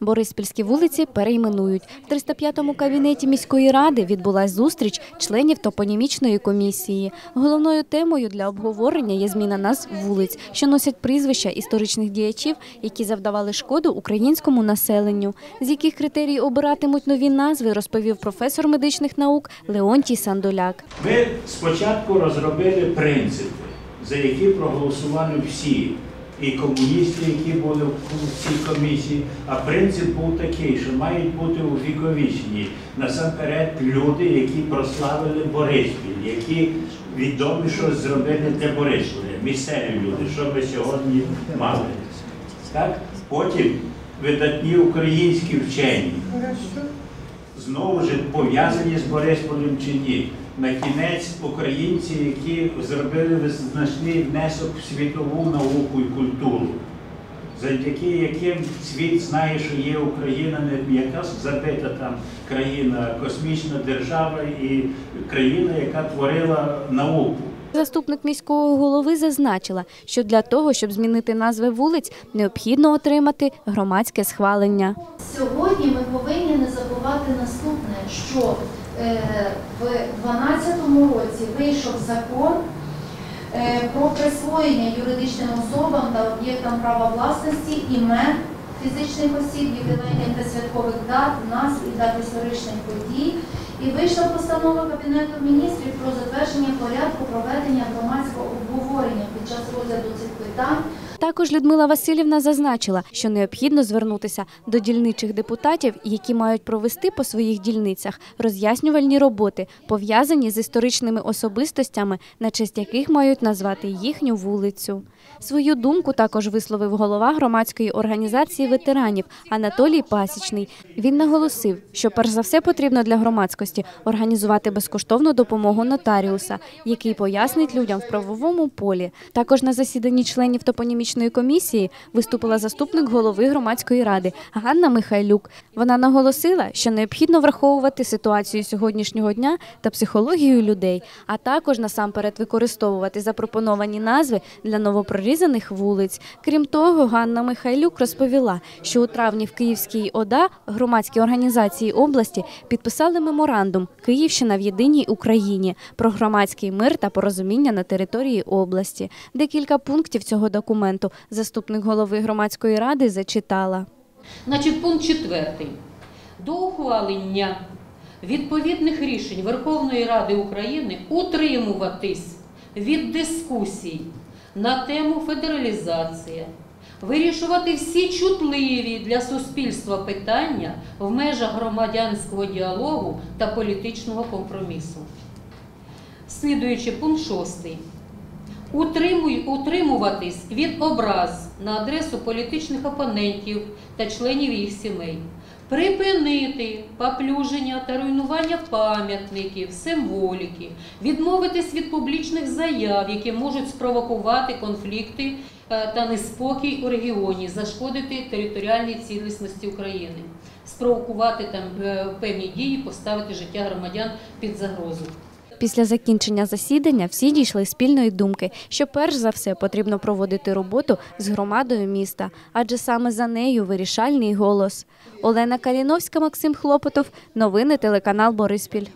Бориспільські вулиці перейменують. В 305-му кабінеті міської ради відбулась зустріч членів топонімічної комісії. Головною темою для обговорення є зміна назв вулиць, що носять прізвища історичних діячів, які завдавали шкоду українському населенню. З яких критерій обиратимуть нові назви, розповів професор медичних наук Леонтій Сандоляк. Ми спочатку розробили принципи, за які проголосували всі, і комуністи, які були в цій комісії. А принцип був такий, що мають бути увіковічені насамперед люди, які прославили Бориспіль, які відомі, що зробили для Борисполя, місцеві люди, що ми сьогодні мали. Так? Потім видатні українські вчені знову ж пов'язані з Борисполем чи ні. На кінець українці, які зробили визначний внесок в світову науку і культуру, завдяки яким світ знає, що є Україна не якась забита там країна, космічна держава і країна, яка творила науку. Заступник міського голови зазначила, що для того, щоб змінити назви вулиць, необхідно отримати громадське схвалення. Сьогодні ми повинні не забувати наступне, що в 2012 році вийшов закон е, про присвоєння юридичним особам та об'єктам права власності імен фізичних осіб, ювілейних та святкових дат, назв і дат історичних подій. І вийшла постанова Кабінету міністрів про затвердження порядку проведення громадського обговорення під час розгляду цих питань Також Людмила Васильівна зазначила, що необхідно звернутися до дільничих депутатів, які мають провести по своїх дільницях роз'яснювальні роботи, пов'язані з історичними особистостями, на честь яких мають назвати їхню вулицю. Свою думку також висловив голова громадської організації ветеранів Анатолій Пасічний. Він наголосив, що перш за все потрібно для громадськості організувати безкоштовну допомогу нотаріуса, який пояснить людям в правовому полі. Також на засіданні членів топонімічної комісії виступила заступник голови громадської ради Ганна Михайлюк. Вона наголосила, що необхідно враховувати ситуацію сьогоднішнього дня та психологію людей, а також насамперед використовувати запропоновані назви для новопрорізаних вулиць. Крім того, Ганна Михайлюк розповіла, що у травні в Київській ОДА громадські організації області підписали меморандум Київщина в єдиній Україні про громадський мир та порозуміння на території області. Декілька пунктів цього документу заступник голови громадської ради зачитала. Значить, пункт четвертий. До ухвалення відповідних рішень Верховної Ради України утримуватись від дискусій на тему федералізація, вирішувати всі чутливі для суспільства питання в межах громадянського діалогу та політичного компромісу. Слідуючи пункт шостий. Утримуватись від образ на адресу політичних опонентів та членів їх сімей, припинити поплюження та руйнування пам'ятників, символіки, відмовитись від публічних заяв, які можуть спровокувати конфлікти е, та неспокій у регіоні, зашкодити територіальній цілісності України, спровокувати там е, певні дії, поставити життя громадян під загрозу. Після закінчення засідання всі дійшли спільної думки, що перш за все потрібно проводити роботу з громадою міста, адже саме за нею вирішальний голос. Олена Каліновська, Максим Хлопотов. Новини телеканал Бориспіль.